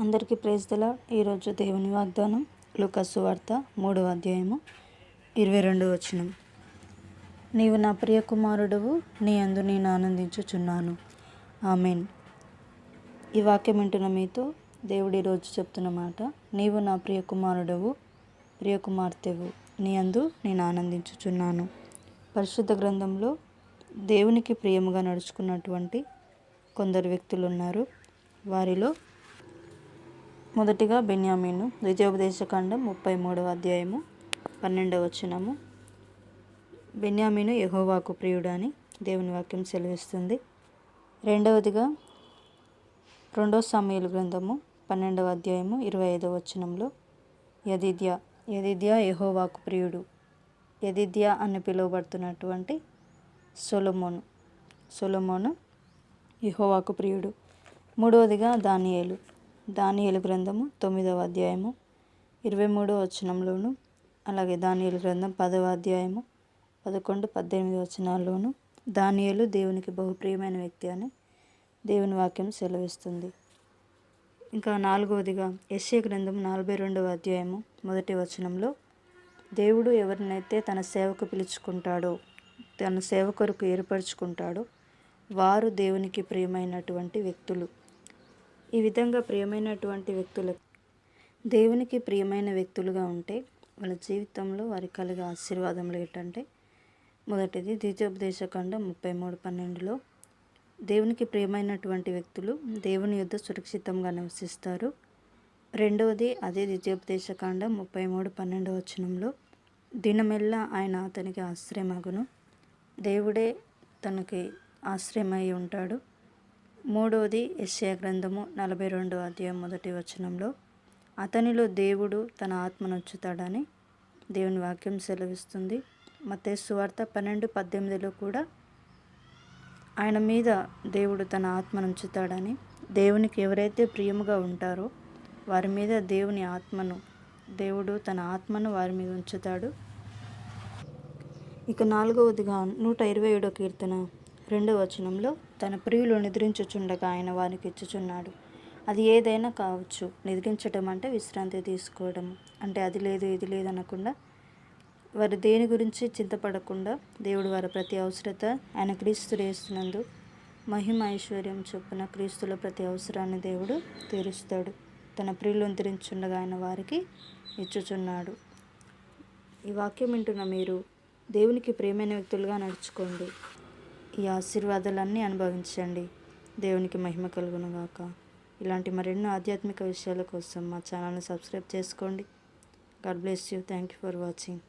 అందరికీ ప్రేజ్ ఈరోజు దేవుని వాగ్దానం లుకస్సు వార్త మూడవ అధ్యాయము ఇరవై రెండు వచనం. నీవు నా ప్రియ కుమారుడవు నీ అందు నేను ఆనందించుచున్నాను. ఆమెన్. ఈ వాక్యం వింటున్న మీతో దేవుడు ఈరోజు చెప్తున్న మాట నీవు నా ప్రియ కుమారుడవు ప్రియ కుమార్తెవు నీ అందు నేను ఆనందించుచున్నాను. పరిశుద్ధ గ్రంథంలో దేవునికి ప్రియముగా నడుచుకున్నటువంటి కొందరు వ్యక్తులు ఉన్నారు. వారిలో మొదటిగా బెన్యామీను ద్వితీయోపదేశకాండం ముప్పై మూడవ అధ్యాయము పన్నెండవ వచనము. బెన్యామీను యహోవాకు ప్రియుడు అని దేవుని వాక్యం సెలవిస్తుంది. రెండవదిగా రెండో సమయలు గ్రంథము పన్నెండవ అధ్యాయము ఇరవై ఐదవ వచనంలో యదిద్య యదిద్య యహోవాకు ప్రియుడు. యదిద్య అని పిలువబడుతున్నటువంటి సొలమోను సొలమోను యహోవాకు ప్రియుడు. మూడవదిగా దానియేలు. దానియేలు గ్రంథము తొమ్మిదవ అధ్యాయము ఇరవై మూడవ వచనంలోను అలాగే దానియేలు గ్రంథం పదవ అధ్యాయము పదకొండు పద్దెనిమిది వచనాల్లోను దానియేలు దేవునికి బహుప్రియమైన వ్యక్తి అని దేవుని వాక్యం సెలవిస్తుంది. ఇంకా నాలుగవదిగా యశ్య గ్రంథం నలభై రెండవ అధ్యాయము మొదటి వచనంలో దేవుడు ఎవరినైతే తన సేవకు పిలుచుకుంటాడో తన సేవ కొరకు ఏర్పరచుకుంటాడో వారు దేవునికి ప్రియమైనటువంటి వ్యక్తులు. ఈ విధంగా ప్రియమైనటువంటి వ్యక్తులకు దేవునికి ప్రియమైన వ్యక్తులుగా ఉంటే వాళ్ళ జీవితంలో వారి కలిగే ఆశీర్వాదములు ఏంటంటే మొదటిది ద్వితీయోపదేశకాండ ముప్పై మూడు పన్నెండులో దేవునికి ప్రియమైనటువంటి వ్యక్తులు దేవుని యుద్ధ సురక్షితంగా నివసిస్తారు. రెండవది అదే ద్వితీయోపదేశకాండ ముప్పై మూడు పన్నెండవ వచనంలో దినమెల్లా ఆయన అతనికి ఆశ్రయమగును. దేవుడే తనకి ఆశ్రయమై ఉంటాడు. మూడవది ఎస్ఏ గ్రంథము నలభై రెండు అధ్యాయం మొదటి వచనంలో అతనిలో దేవుడు తన ఆత్మను ఉంచుతాడని దేవుని వాక్యం సెలవిస్తుంది. మతే సువార్త పన్నెండు పద్దెనిమిదిలో కూడా ఆయన మీద దేవుడు తన ఆత్మను ఉంచుతాడని దేవునికి ఎవరైతే ప్రియముగా ఉంటారో వారి మీద దేవుని ఆత్మను దేవుడు తన ఆత్మను వారి మీద ఉంచుతాడు. ఇక నాలుగవదిగా నూట ఇరవై ఏడో కీర్తన. రెండవ వచనంలో తన ప్రియులు నిద్రించుచుండగా ఆయన వారికి ఇచ్చుచున్నాడు. అది ఏదైనా కావచ్చు. నిద్రించడం అంటే విశ్రాంతి తీసుకోవడం. అంటే అది లేదు ఇది లేదు అనకుండా వారు దేని గురించి చింతపడకుండా దేవుడు వారి ప్రతి అవసరత ఆయన క్రీస్తు వేస్తున్నందు మహిమ ఐశ్వర్యం చొప్పున క్రీస్తుల ప్రతి అవసరాన్ని దేవుడు తీరుస్తాడు. తన ప్రియులు నిద్రించుండగా ఆయన వారికి ఇచ్చుచున్నాడు. ఈ వాక్యం వింటున్న మీరు దేవునికి ప్రేమైన వ్యక్తులుగా నడుచుకోండి. ఈ ఆశీర్వాదాలన్నీ అనుభవించండి. దేవునికి మహిమ కలుగునుగాక. ఇలాంటి మరెన్నో ఆధ్యాత్మిక విషయాల కోసం మా ఛానల్ని సబ్స్క్రైబ్ చేసుకోండి. God bless you. Thank you for watching.